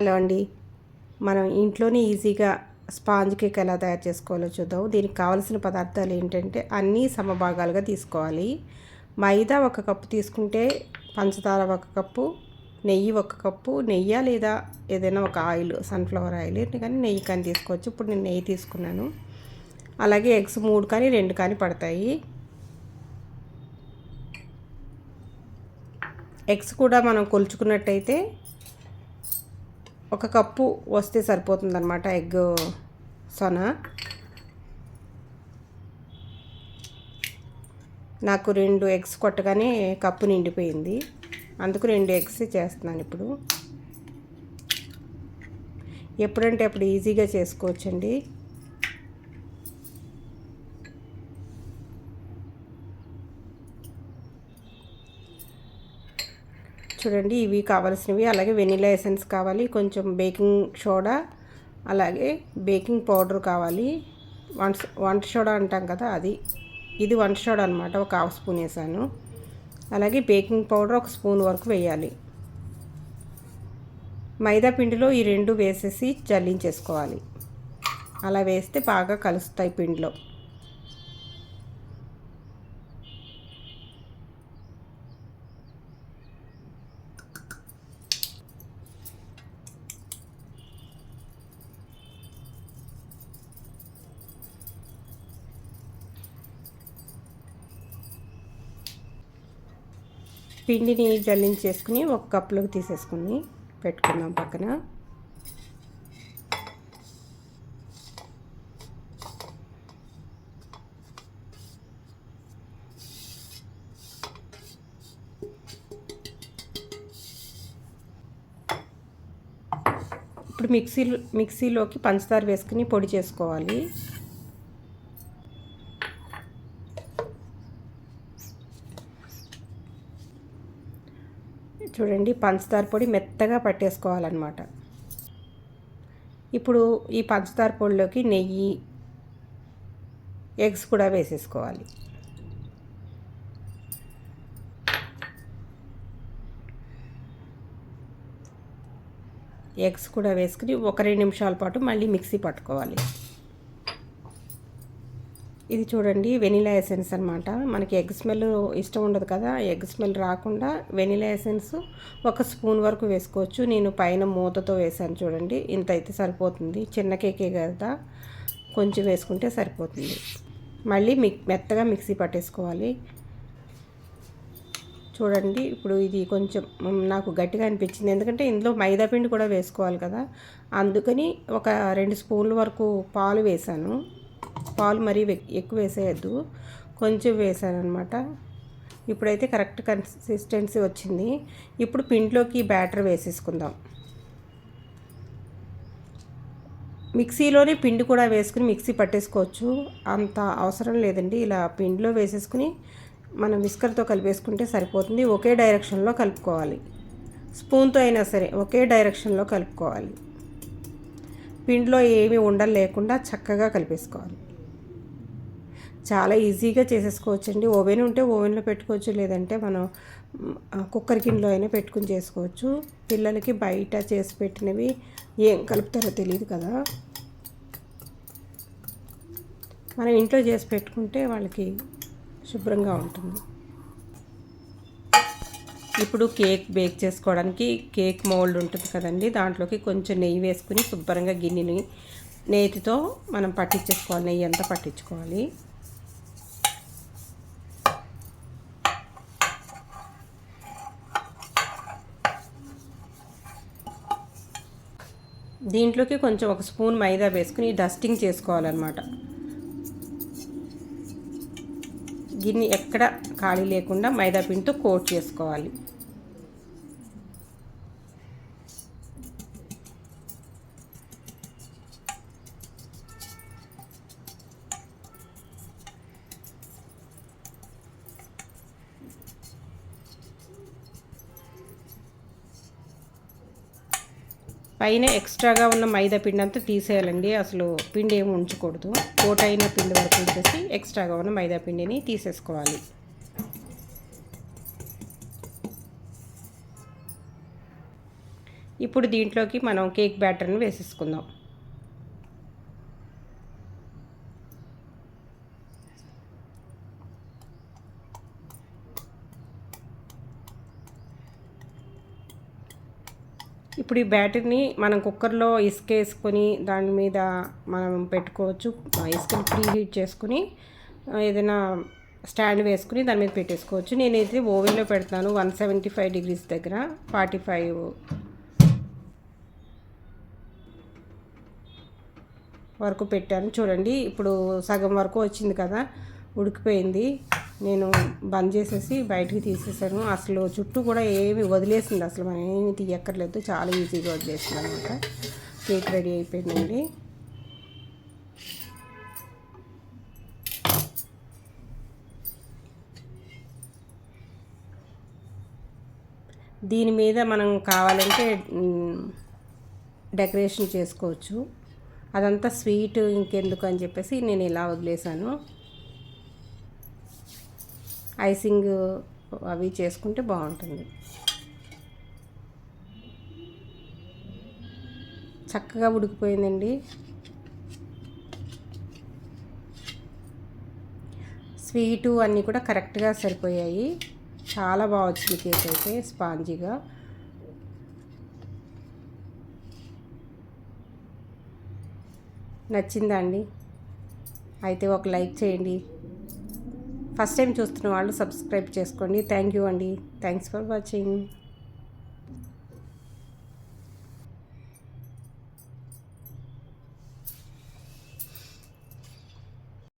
Hello అండి. మనం ఇంట్లోనే ఈజీగా స్పాంజ్ కేక్ ఎలా తయారు చేసుకోవాలో చూద్దాం. దీనికి కావాల్సిన పదార్థాలు ఏంటంటే అన్నీ సమభాగాలుగా తీసుకోవాలి. మైదా ఒక కప్పు తీసుకుంటే పంచదార ఒక కప్పు నెయ్యి ఒక కప్పు నెయ్యి లేదా ఏదైనా ఒక ఆయిల్ సన్ఫ్లవర్ ఆయిల్ కానీ నెయ్యి కానీ తీసుకోవచ్చు. ఇప్పుడు నేను నెయ్యి తీసుకున్నాను. అలాగే ఎగ్స్ మూడు కానీ రెండు కానీ పడతాయి. ఎగ్స్ కూడా మనం కొలుచుకున్నట్టయితే ఒక కప్పు వస్తే సరిపోతుందన్నమాట ఎగ్ సొన. నాకు రెండు ఎగ్స్ కొట్టగానే కప్పు నిండిపోయింది. అందుకు రెండు ఎగ్స్ చేస్తున్నాను ఇప్పుడు. ఎప్పుడంటే అప్పుడు ఈజీగా చేసుకోవచ్చండి. చూడండి ఇవి కావాల్సినవి. అలాగే వెనిలా ఎసెన్స్ కావాలి కొంచెం బేకింగ్ సోడా అలాగే బేకింగ్ పౌడర్ కావాలి. వంట వంట సోడా అంటాం కదా అది. ఇది వంట సోడా అనమాట ఒక హాఫ్ స్పూన్ వేసాను. అలాగే బేకింగ్ పౌడర్ ఒక స్పూన్ వరకు వేయాలి. మైదా పిండిలో ఈ రెండు వేసేసి జల్లించేసుకోవాలి అలా వేస్తే బాగా కలుస్తాయి పిండిలో. పిండిని జల్లించేసుకుని ఒక కప్లోకి తీసేసుకుని పెట్టుకున్నాం పక్కన. ఇప్పుడు మిక్సీ మిక్సీలోకి పంచదార వేసుకుని పొడి చేసుకోవాలి. చూడండి పంచదార పొడి మెత్తగా పట్టేసుకోవాలన్నమాట. ఇప్పుడు ఈ పంచదార పొడిలోకి నెయ్యి ఎగ్స్ కూడా వేసేసుకోవాలి. ఎగ్స్ కూడా వేసుకుని ఒక రెండు నిమిషాల పాటు మళ్ళీ మిక్సీ పట్టుకోవాలి. ఇది చూడండి వెనిలా ఎసెన్స్ అనమాట మనకి ఎగ్ స్మెల్ ఇష్టం ఉండదు కదా ఎగ్ స్మెల్ రాకుండా వెనిలా ఎసెన్స్ ఒక స్పూన్ వరకు వేసుకోవచ్చు. నేను పైన మూతతో వేసాను చూడండి ఇంత అయితే సరిపోతుంది. చిన్న కేకే కదా కొంచెం వేసుకుంటే సరిపోతుంది. మళ్ళీ మిక్ మెత్తగా మిక్సీ పట్టేసుకోవాలి. చూడండి ఇప్పుడు ఇది కొంచెం నాకు గట్టిగా అనిపించింది. ఎందుకంటే ఇందులో మైదా పిండి కూడా వేసుకోవాలి కదా. అందుకని ఒక రెండు స్పూన్ల వరకు పాలు వేసాను పాలు మరీ ఎక్కువ వేసేయద్దు. కొంచెం వేసాను అనమాట ఇప్పుడైతే కరెక్ట్ కన్సిస్టెన్సీ వచ్చింది. ఇప్పుడు పిండిలోకి బ్యాటర్ వేసేసుకుందాం. మిక్సీలోనే పిండి కూడా వేసుకుని మిక్సీ పట్టేసుకోవచ్చు. అంత అవసరం లేదండి. ఇలా పిండిలో వేసేసుకుని మనం విస్కర్తో కలిపేసుకుంటే సరిపోతుంది. ఒకే డైరెక్షన్లో కలుపుకోవాలి. స్పూన్తో అయినా సరే ఒకే డైరెక్షన్లో కలుపుకోవాలి. పిండిలో ఏమీ ఉండలు లేకుండా చక్కగా కలిపేసుకోవాలి. చాలా ఈజీగా చేసేసుకోవచ్చండి. ఓవెన్ ఉంటే ఓవెన్లో పెట్టుకోవచ్చు లేదంటే మనం కుక్కర్ గిన్నెలో అయినా పెట్టుకుని చేసుకోవచ్చు. పిల్లలకి బయట చేసి పెట్టినవి ఏం కలుపుతారో తెలియదు కదా. మనం ఇంట్లో చేసి పెట్టుకుంటే వాళ్ళకి శుభ్రంగా ఉంటుంది. ఇప్పుడు కేక్ బేక్ చేసుకోవడానికి కేక్ మోల్డ్ ఉంటుంది కదండి. దాంట్లోకి కొంచెం నెయ్యి వేసుకుని శుభ్రంగా గిన్నెని నేతితో మనం పట్టించేసుకోవాలి. నెయ్యి అంతా పట్టించుకోవాలి. దీంట్లోకి కొంచెం ఒక స్పూన్ మైదా వేసుకుని డస్టింగ్ చేసుకోవాలన్నమాట. గిన్నె ఎక్కడ ఖాళీ లేకుండా మైదా పిండితో కోట్ చేసుకోవాలి. పైన ఎక్స్ట్రాగా ఉన్న మైదా పిండి అంతా తీసేయాలండి. అసలు పిండి ఏమి ఉంచకూడదు. కోట్ అయిన పిండి వరకు ఉంచేసి ఎక్స్ట్రాగా ఉన్న మైదా పిండిని తీసేసుకోవాలి. ఇప్పుడు దీంట్లోకి మనం కేక్ బ్యాటర్ని వేసేసుకుందాం. ఇప్పుడు ఈ బ్యాటర్ని మనం కుక్కర్లో ఇసుక వేసుకొని దాని మీద మనం పెట్టుకోవచ్చు. ఇసుకని ప్రీ హీట్ చేసుకుని ఏదైనా స్టాండ్ వేసుకుని దాని మీద పెట్టేసుకోవచ్చు. నేనైతే ఓవెన్లో పెడతాను వన్ సెవెంటీ ఫైవ్ డిగ్రీస్ దగ్గర ఫార్టీ ఫైవ్. వరకు పెట్టాను. చూడండి ఇప్పుడు సగం వరకు వచ్చింది కదా ఉడికిపోయింది. నేను బంద్ చేసేసి బయటికి తీసేసాను. అసలు చుట్టూ కూడా ఏమి వదిలేసింది. అసలు మనం ఏమి తీయక్కర్లేదు. చాలా ఈజీగా వదిలేసింది అనమాట. కేక్ రెడీ అయిపోయిందండి. దీని మీద మనం కావాలంటే డెకరేషన్ చేసుకోవచ్చు. అదంతా స్వీట్ ఇంకెందుకు అని చెప్పేసి నేను ఇలా వదిలేసాను. ఐసింగ్ అవి చేసుకుంటే బాగుంటుంది. చక్కగా ఉడికిపోయిందండి. స్వీటు అన్నీ కూడా కరెక్ట్గా సరిపోయాయి. చాలా బాగా వచ్చింది కేక్ అయితే స్పాంజీగా. నచ్చిందా అండి? అయితే ఒక లైక్ చేయండి. ఫస్ట్ టైం చూస్తున్న వాళ్ళు సబ్స్క్రైబ్ చేసుకోండి. థ్యాంక్ యూ అండి. Thanks for watching.